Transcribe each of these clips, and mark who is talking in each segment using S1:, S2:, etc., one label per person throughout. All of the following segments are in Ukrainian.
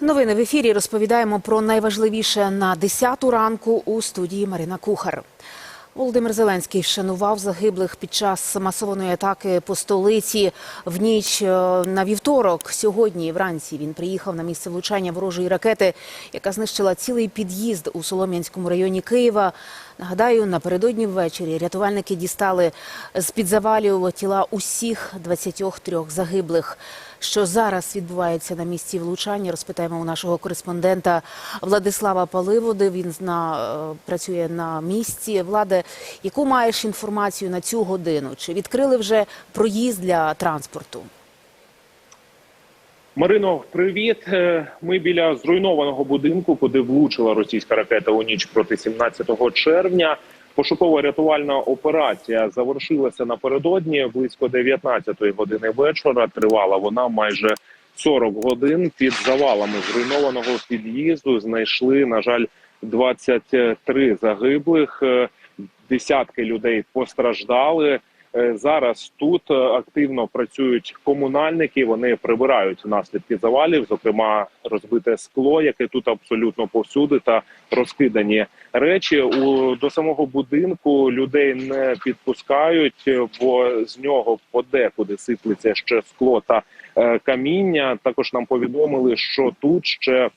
S1: Новини в ефірі розповідаємо про найважливіше на 10 ранку у студії Марина Кухар. Володимир Зеленський вшанував загиблих під час масованої атаки по столиці в ніч е, на вівторок. Сьогодні вранці він приїхав на місце влучання ворожої ракети, яка знищила цілий під'їзд у Солом'янському районі Києва. Нагадаю, напередодні ввечері рятувальники дістали з під завалів тіла усіх 23 загиблих. Що зараз відбувається на місці влучання, розпитаємо у нашого кореспондента Владислава Паливоди. Він зна, е, працює на місці. Владе, яку маєш інформацію на цю годину? Чи відкрили вже проїзд для транспорту?
S2: Марино, привіт. Е, Ми біля зруйнованого будинку, куди влучила російська ракета у ніч проти 17 червня. Пошуково-рятувальна операція завершилася напередодні близько 19-ї години вечора. Тривала вона майже 40 годин. Під завалами зруйнованого під'їзду знайшли, на жаль, 23 загиблих. Е, Десятки людей постраждали. Е, Зараз тут е, активно працюють комунальники. Вони прибирають наслідки завалів, зокрема розбите скло, яке тут абсолютно повсюди, та розкидані речі. У до самого будинку людей не підпускають, е, бо з нього подекуди сиплеться ще скло та е, каміння. Також нам повідомили, що тут ще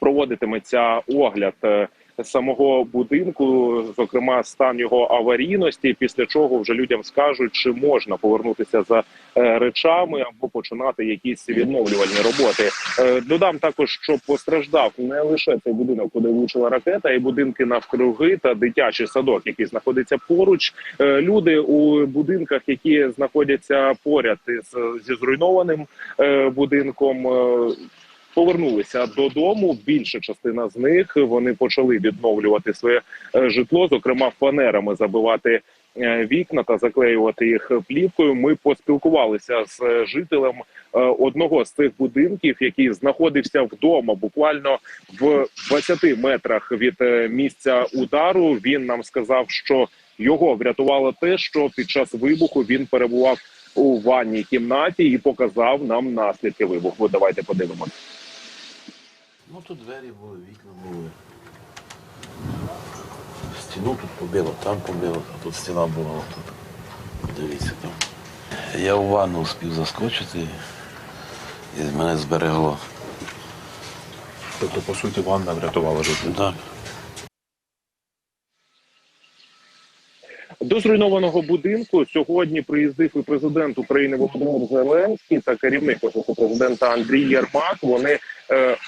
S2: проводитиметься огляд. Самого будинку, зокрема стан його аварійності, після чого вже людям скажуть, чи можна повернутися за е, речами або починати якісь відновлювальні роботи. Е, Додам також, що постраждав не лише цей будинок, куди влучила ракета, і будинки навкруги та дитячий садок, який знаходиться поруч. Е, Люди у будинках, які знаходяться поряд із зі зруйнованим будинком. Повернулися додому. Більша частина з них вони почали відновлювати своє е, житло, зокрема фанерами забивати е, вікна та заклеювати їх плівкою. Ми поспілкувалися з е, жителем одного з цих будинків, який знаходився вдома, буквально в 20 метрах від місця удару. Він нам сказав, що його врятувало те, що під час вибуху він перебував у ванній кімнаті і показав нам наслідки вибуху. Давайте подивимося.
S3: Ну тут двері були, вікна були. Стіну тут побило, там побило, а тут стіна була отут. Дивіться там. Я у ванну успів заскочити і мене зберегло.
S4: Тобто, по суті, ванна врятувала життя.
S3: Так.
S2: До зруйнованого будинку сьогодні приїздив і президент України Володимир Зеленський та керівник офісу президента Андрій Єрмак. Вони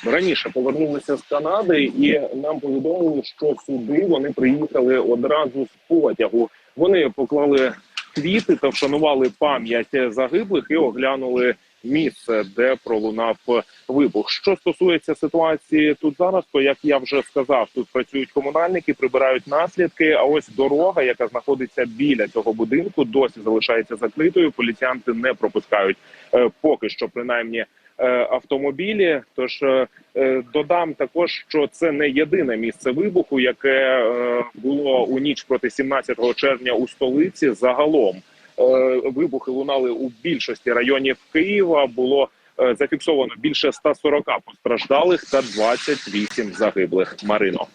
S2: раніше повернулися з Канади, і нам повідомили, що сюди вони приїхали одразу з потягу. Вони поклали квіти та вшанували пам'ять загиблих і оглянули місце, де пролунав вибух. Що стосується ситуації тут зараз, то як я вже сказав, тут працюють комунальники, прибирають наслідки. А ось дорога, яка знаходиться біля цього будинку, досі залишається закритою. Поліціянти не пропускають е, поки що, принаймні. Е, Автомобілі, тож е, е, додам також, що це не єдине місце вибуху, яке було у ніч проти 17 червня у столиці. Загалом вибухи лунали у більшості районів Києва. Було зафіксовано більше 140 постраждалих та 28 загиблих. Марино.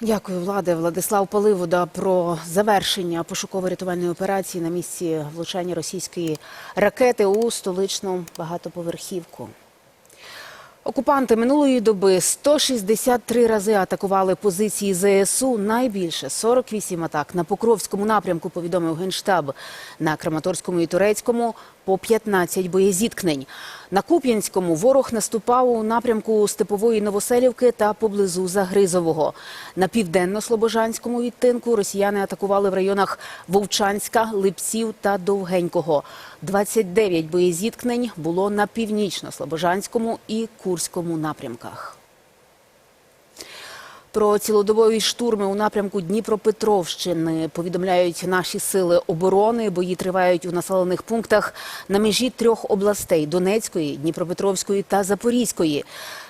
S1: Дякую, влади. Владислав Паливода про завершення пошуково-рятувальної операції на місці влучання російської ракети у столичну багатоповерхівку. Окупанти минулої доби 163 рази атакували позиції ЗСУ. Найбільше 48 атак на Покровському напрямку. Повідомив генштаб на Краматорському і Турецькому по 15 боєзіткнень. На Куп'янському ворог наступав у напрямку Степової Новоселівки та поблизу Загризового. На південно-слобожанському відтинку росіяни атакували в районах Вовчанська, Липців та Довгенького. 29 боєзіткнень було на північно-слобожанському і Курському напрямках. Про цілодобові штурми у напрямку Дніпропетровщини повідомляють наші сили оборони. Бої тривають у населених пунктах на межі трьох областей Донецької, Дніпропетровської та Запорізької.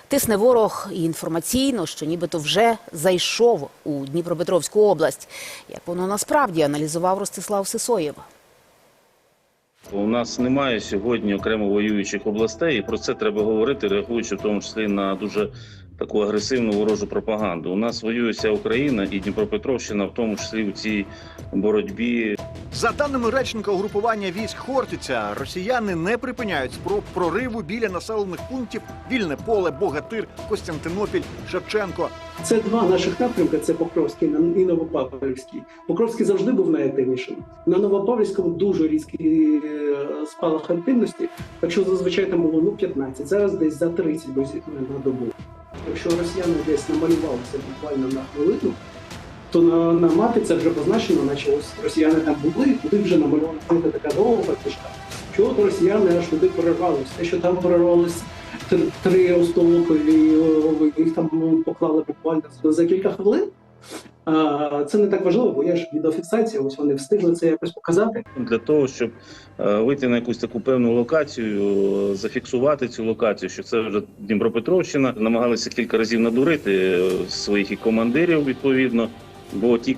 S1: Тисне ворог інформаційно, що нібито вже зайшов у Дніпропетровську область. Як воно насправді аналізував Ростислав Сисоєв.
S5: У нас немає сьогодні окремо воюючих областей, і про це треба говорити, реагуючи в тому числі на дуже таку агресивну ворожу пропаганду. У нас воює вся Україна і Дніпропетровщина, в тому числі у цій боротьбі
S6: За даними речника угрупування військ Хортиця, росіяни не припиняють спроб прориву біля населених пунктів Вільне поле, Богатир, Костянтинопіль, Шевченко.
S7: Це два наших напрямки: це Покровський і Новопавлівський. Покровський завжди був найактивнішим. На Новопавлівському дуже різкий е, спалах активності. Якщо зазвичай там було ну 15, зараз десь за 30 боїв на добу. Якщо росіяни десь намалювалися буквально на хвилину, то на, на мапі це вже позначено, наче ось росіяни там були, туди вже намальована така довга кишка. Чого то росіяни аж туди перервалися? Те, що там перервались три, остолопові, їх там поклали буквально за кілька хвилин. Це не так важливо, бо я ж відеофіксація, ось вони встигли це якось показати.
S5: для того, щоб е, вийти на якусь таку певну локацію, е, зафіксувати цю локацію, що це вже Дніпропетровщина. Намагалися кілька разів надурити е, своїх і командирів відповідно. Бо ті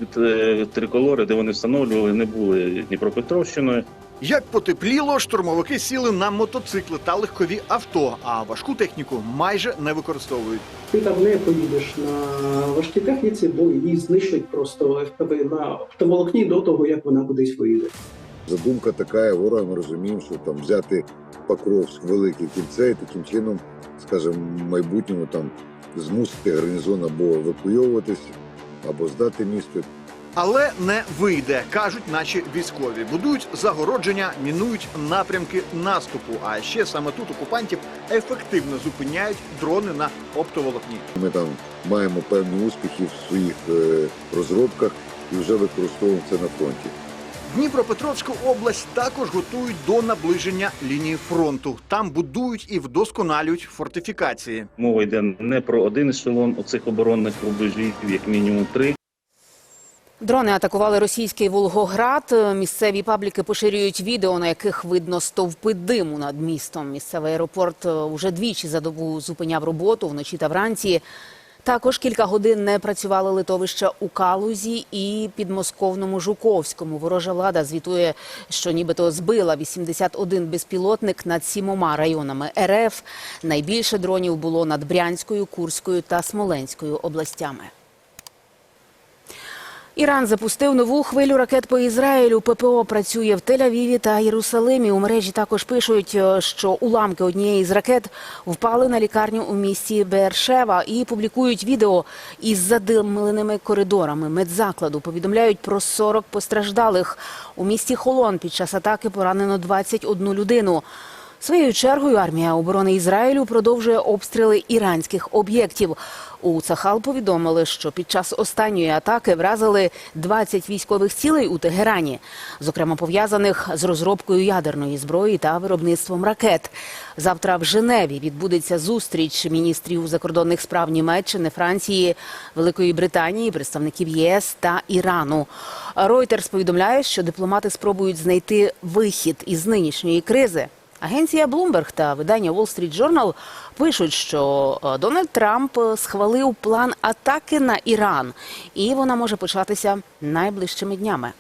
S5: триколори, де вони встановлювали, не були Дніпропетровщиною.
S6: Як потепліло, штурмовики сіли на мотоцикли та легкові авто, а важку техніку майже не використовують.
S7: Ти там не поїдеш на важкій техніці, бо її знищать просто ФПВ на оптоволокні до того, як вона кудись поїде.
S8: Задумка така, ворога ми розуміємо, що там взяти Покровськ, велике кільце і таким чином, скажімо, в майбутньому там змусити гарнізон або евакуйовуватись, або здати місто.
S6: Але не вийде, кажуть наші військові. Будують загородження, мінують напрямки наступу. А ще саме тут окупантів ефективно зупиняють дрони на оптоволокні.
S8: Ми там маємо певні успіхи в своїх е, розробках і вже використовуємо це на фронті.
S6: Дніпропетровську область також готують до наближення лінії фронту. Там будують і вдосконалюють фортифікації.
S5: Мова йде не про один ешелон оцих оборонних рубежів, як мінімум три.
S1: Дрони атакували російський Волгоград. Місцеві пабліки поширюють відео, на яких видно стовпи диму над містом. Місцевий аеропорт е, уже двічі за добу зупиняв роботу вночі та вранці. Також кілька годин не працювали литовища у Калузі і підмосковному Жуковському. Ворожа влада звітує, що нібито збила 81 безпілотник над сімома районами РФ. Найбільше дронів було над Брянською, Курською та Смоленською областями. Іран запустив нову хвилю ракет по Ізраїлю. ППО працює в Тель-Авіві та Єрусалимі. У мережі також пишуть, е, що уламки однієї з ракет впали на лікарню у місті Бершева і публікують відео із задимленими коридорами медзакладу. Повідомляють про 40 постраждалих. У місті Холон під час атаки поранено 21 людину. Своєю чергою армія оборони Ізраїлю продовжує обстріли іранських об'єктів. У Цахал повідомили, що під час останньої атаки вразили 20 військових цілей у Тегерані, зокрема пов'язаних з розробкою ядерної зброї та виробництвом ракет. Завтра в Женеві відбудеться зустріч міністрів закордонних справ Німеччини, Франції, Великої Британії, представників ЄС та Ірану. Reuters повідомляє, що дипломати спробують знайти вихід із нинішньої кризи. Агенція Bloomberg та видання Wall Street Journal пишуть, що е, Дональд Трамп е, схвалив план атаки на Іран, і вона може початися найближчими днями.